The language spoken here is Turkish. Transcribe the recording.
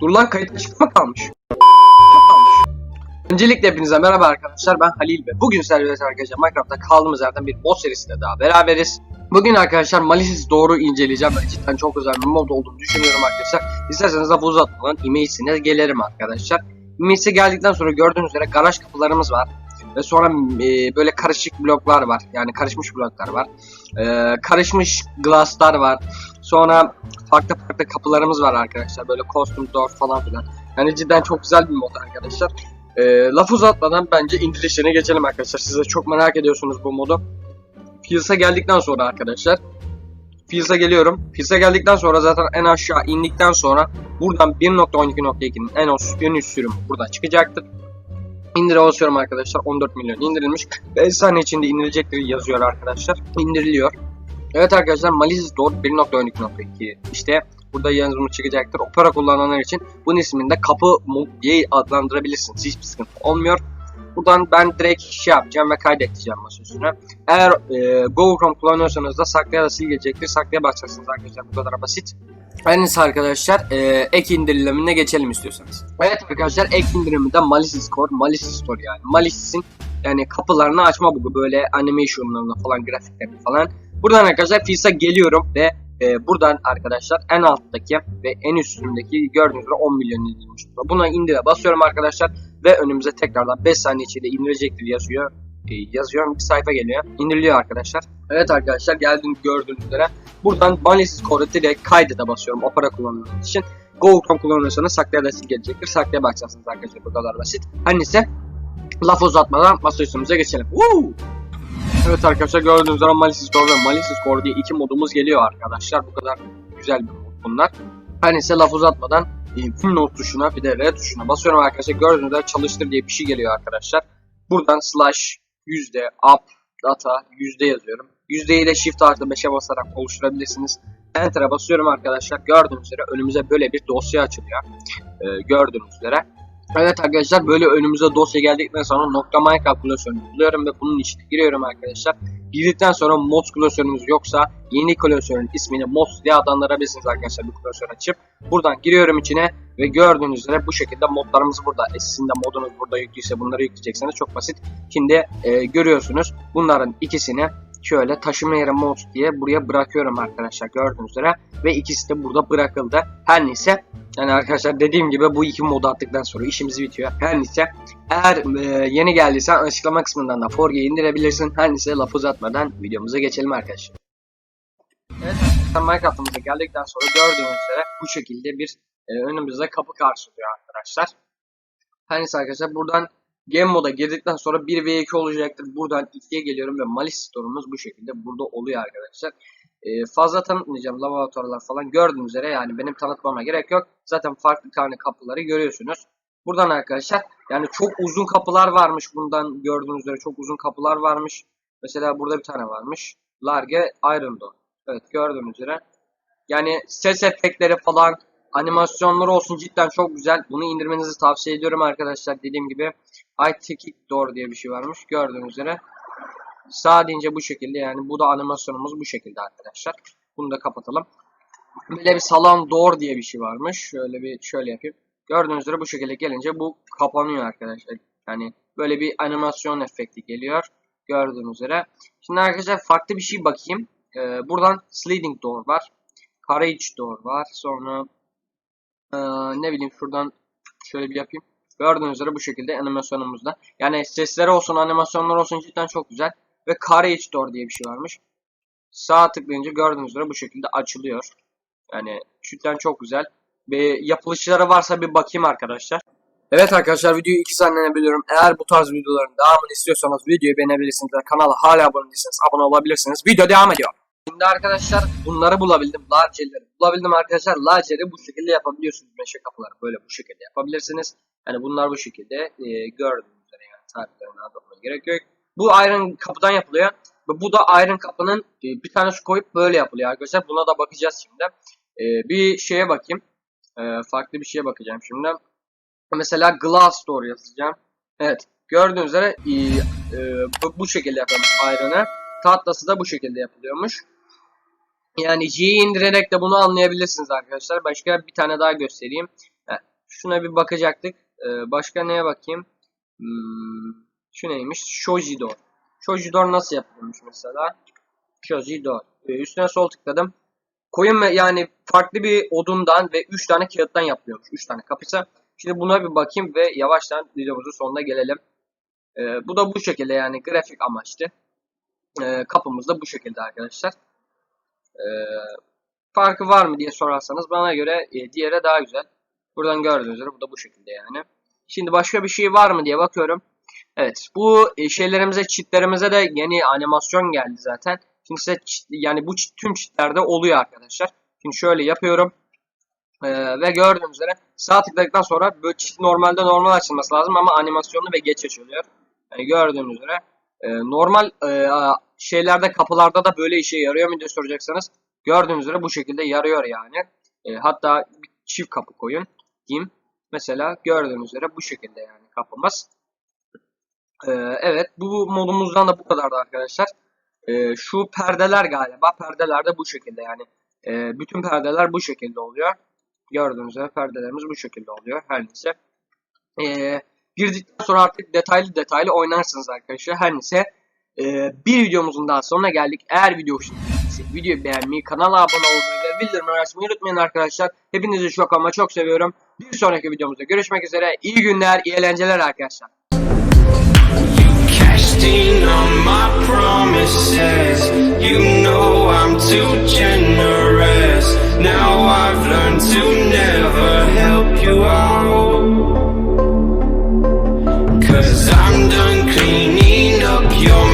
Dur lan kayıt açık mı kalmış? Öncelikle hepinize merhaba arkadaşlar ben Halil ve bugün servis arkadaşlar Minecraft'ta kaldığımız yerden bir mod serisinde daha beraberiz. Bugün arkadaşlar Malicious doğru inceleyeceğim. Ben cidden çok özel bir mod olduğunu düşünüyorum arkadaşlar. İsterseniz lafı uzatmadan imeisine gelirim arkadaşlar. İmeis'e geldikten sonra gördüğünüz üzere garaj kapılarımız var. Ve sonra e, böyle karışık bloklar var. Yani karışmış bloklar var. E, karışmış glasslar var. Sonra farklı farklı kapılarımız var arkadaşlar. Böyle costume door falan filan. Yani cidden çok güzel bir mod arkadaşlar. E, laf uzatmadan bence indirişine geçelim arkadaşlar. Siz de çok merak ediyorsunuz bu modu. Fields'a geldikten sonra arkadaşlar. Fields'a geliyorum. Fields'a geldikten sonra zaten en aşağı indikten sonra buradan 1.12.2'nin en üst, en üst sürüm burada çıkacaktır. İndire basıyorum arkadaşlar. 14 milyon indirilmiş. 5 saniye içinde indirilecektir yazıyor arkadaşlar. İndiriliyor. Evet arkadaşlar Malicious Door 1.12.2 işte burada yazımı çıkacaktır. Opera kullananlar için bunun ismini kapı mod diye adlandırabilirsiniz. Hiçbir sıkıntı olmuyor. Buradan ben direkt şey yapacağım ve kaydedeceğim masa üstüne. Eğer e, Go From kullanıyorsanız da saklaya da sil gelecektir. Saklaya bakacaksınız arkadaşlar bu kadar basit. En iyisi arkadaşlar e, ek indirimine geçelim istiyorsanız. Evet arkadaşlar ek indiriminde Malicious Core, Malicious Store yani. Malicious'in yani kapılarını açma bugu böyle animationlarını falan grafiklerini falan. Buradan arkadaşlar Fields'a geliyorum ve e, buradan arkadaşlar en alttaki ve en üstündeki gördüğünüz gibi 10 milyon indirilmiş. Buna indire basıyorum arkadaşlar ve önümüze tekrardan 5 saniye içinde indirecektir yazıyor. E, yazıyorum bir sayfa geliyor. İndiriliyor arkadaşlar. Evet arkadaşlar geldiğini gördüğünüz üzere buradan Malicious Core'u direkt kaydete basıyorum opera kullanmanız için. Go.com kullanıyorsanız saklaya da siz gelecektir. Saklaya bakacaksınız arkadaşlar bu kadar basit. Her neyse laf uzatmadan masa üstümüze geçelim. Woo! Evet arkadaşlar gördüğünüz üzere Malicious Core ve Malicious Core diye iki modumuz geliyor arkadaşlar. Bu kadar güzel bir mod bunlar. Her neyse laf uzatmadan tüm not tuşuna bir de R tuşuna basıyorum arkadaşlar. Gördüğünüz üzere çalıştır diye bir şey geliyor arkadaşlar. Buradan slash yüzde up data yüzde yazıyorum. Yüzdeyi de shift artı 5'e basarak oluşturabilirsiniz. Enter'a basıyorum arkadaşlar. Gördüğünüz üzere önümüze böyle bir dosya açılıyor. Ee, gördüğünüz üzere. Evet arkadaşlar böyle önümüze dosya geldikten sonra nokta Minecraft klasörünü buluyorum ve bunun içine giriyorum arkadaşlar. Girdikten sonra mods klasörünüz yoksa yeni klasörün ismini mods diye adlandırabilirsiniz arkadaşlar bir klasör açıp. Buradan giriyorum içine ve gördüğünüz üzere bu şekilde modlarımız burada. E modunuz burada yüklüyse bunları yükleyeceksiniz. Çok basit. Şimdi e, görüyorsunuz bunların ikisini şöyle taşıma yeri mod diye buraya bırakıyorum arkadaşlar gördüğünüz üzere. Ve ikisi de burada bırakıldı. Her neyse yani arkadaşlar dediğim gibi bu iki modu attıktan sonra işimiz bitiyor. Her neyse eğer e, yeni geldiysen açıklama kısmından da Forge'yi indirebilirsin. Her neyse laf uzatmadan videomuza geçelim arkadaşlar. Evet Minecraft'ımıza geldikten sonra gördüğünüz üzere bu şekilde bir e, önümüzde kapı karşılıyor arkadaşlar. Her neyse arkadaşlar buradan Game moda girdikten sonra 1 ve 2 olacaktır. Buradan 2'ye geliyorum ve Malice Store'umuz bu şekilde burada oluyor arkadaşlar. Ee, fazla tanıtmayacağım laboratuvarlar falan gördüğünüz üzere yani benim tanıtmama gerek yok. Zaten farklı tane kapıları görüyorsunuz. Buradan arkadaşlar yani çok uzun kapılar varmış bundan gördüğünüz üzere çok uzun kapılar varmış. Mesela burada bir tane varmış. Large Iron Door. Evet gördüğünüz üzere. Yani ses efektleri falan animasyonları olsun cidden çok güzel. Bunu indirmenizi tavsiye ediyorum arkadaşlar. Dediğim gibi iTicket Door diye bir şey varmış. Gördüğünüz üzere. Sağ deyince bu şekilde yani bu da animasyonumuz bu şekilde arkadaşlar. Bunu da kapatalım. Böyle bir salon door diye bir şey varmış. Şöyle bir şöyle yapayım. Gördüğünüz üzere bu şekilde gelince bu kapanıyor arkadaşlar. Yani böyle bir animasyon efekti geliyor. Gördüğünüz üzere. Şimdi arkadaşlar farklı bir şey bakayım. Ee, buradan sliding door var. Carriage door var. Sonra ee, ne bileyim şuradan şöyle bir yapayım. Gördüğünüz üzere bu şekilde animasyonumuzda. Yani sesleri olsun animasyonlar olsun cidden çok güzel. Ve Carriage Door diye bir şey varmış. Sağ tıklayınca gördüğünüz üzere bu şekilde açılıyor. Yani cidden çok güzel. Ve yapılışları varsa bir bakayım arkadaşlar. Evet arkadaşlar videoyu 2 saniyene bölüyorum. Eğer bu tarz videoların devamını istiyorsanız videoyu beğenebilirsiniz. Kanala hala abone değilseniz abone olabilirsiniz. Video devam ediyor. Şimdi arkadaşlar bunları bulabildim. Larger'leri bulabildim arkadaşlar. Larger'i bu şekilde yapabiliyorsunuz. Meşe kapıları böyle bu şekilde yapabilirsiniz. Yani bunlar bu şekilde e, gördüğünüz üzere yani tariflerine adamına gerek yok. Bu Iron kapıdan yapılıyor. Ve bu da Iron kapının e, bir tane su koyup böyle yapılıyor arkadaşlar. Buna da bakacağız şimdi. E, bir şeye bakayım. E, farklı bir şeye bakacağım şimdi. Mesela Glass Door yazacağım. Evet. Gördüğünüz üzere e, e, bu, şekilde yapılmış Iron'ı. Tahtası da bu şekilde yapılıyormuş. Yani J'yi indirerek de bunu anlayabilirsiniz arkadaşlar. Başka bir tane daha göstereyim. Şuna bir bakacaktık. Ee, başka neye bakayım? Hmm, şu neymiş? Shojidor. Shojidor nasıl yapılıyormuş mesela? Shojidor. Ee, üstüne sol tıkladım. Koyun ve yani farklı bir odundan ve 3 tane kağıttan yapılıyormuş. 3 tane kapısı. Şimdi buna bir bakayım ve yavaştan videomuzun sonuna gelelim. Ee, bu da bu şekilde yani grafik amaçlı. Kapımız da bu şekilde arkadaşlar. Ee, farkı var mı diye sorarsanız bana göre e, diğeri daha güzel. Buradan gördüğünüz üzere bu da bu şekilde yani. Şimdi başka bir şey var mı diye bakıyorum. Evet bu e, şeylerimize çitlerimize de yeni animasyon geldi zaten. Şimdi size çit- yani bu çit, tüm çitlerde oluyor arkadaşlar. Şimdi şöyle yapıyorum. Ee, ve gördüğünüz üzere sağ tıkladıktan sonra böyle çit normalde normal açılması lazım ama animasyonlu ve geç açılıyor. Yani gördüğünüz üzere e, normal e, şeylerde kapılarda da böyle işe yarıyor mu diye soracaksanız gördüğünüz üzere bu şekilde yarıyor yani. E, hatta bir çift kapı koyun diyeyim. Mesela gördüğünüz üzere bu şekilde yani kapımız. E, evet bu modumuzdan da bu kadardı arkadaşlar. E, şu perdeler galiba perdeler de bu şekilde yani. E, bütün perdeler bu şekilde oluyor. Gördüğünüz üzere perdelerimiz bu şekilde oluyor. Her neyse. E, girdikten sonra artık detaylı detaylı oynarsınız arkadaşlar. Her neyse. Ee, bir videomuzun daha sonuna geldik. Eğer video hoşunuza gittiyse videoyu beğenmeyi, kanala abone olmayı ve bildirimleri açmayı unutmayın arkadaşlar. Hepinizi çok ama çok seviyorum. Bir sonraki videomuzda görüşmek üzere. İyi günler, iyi eğlenceler arkadaşlar. Cause I'm done cleaning up your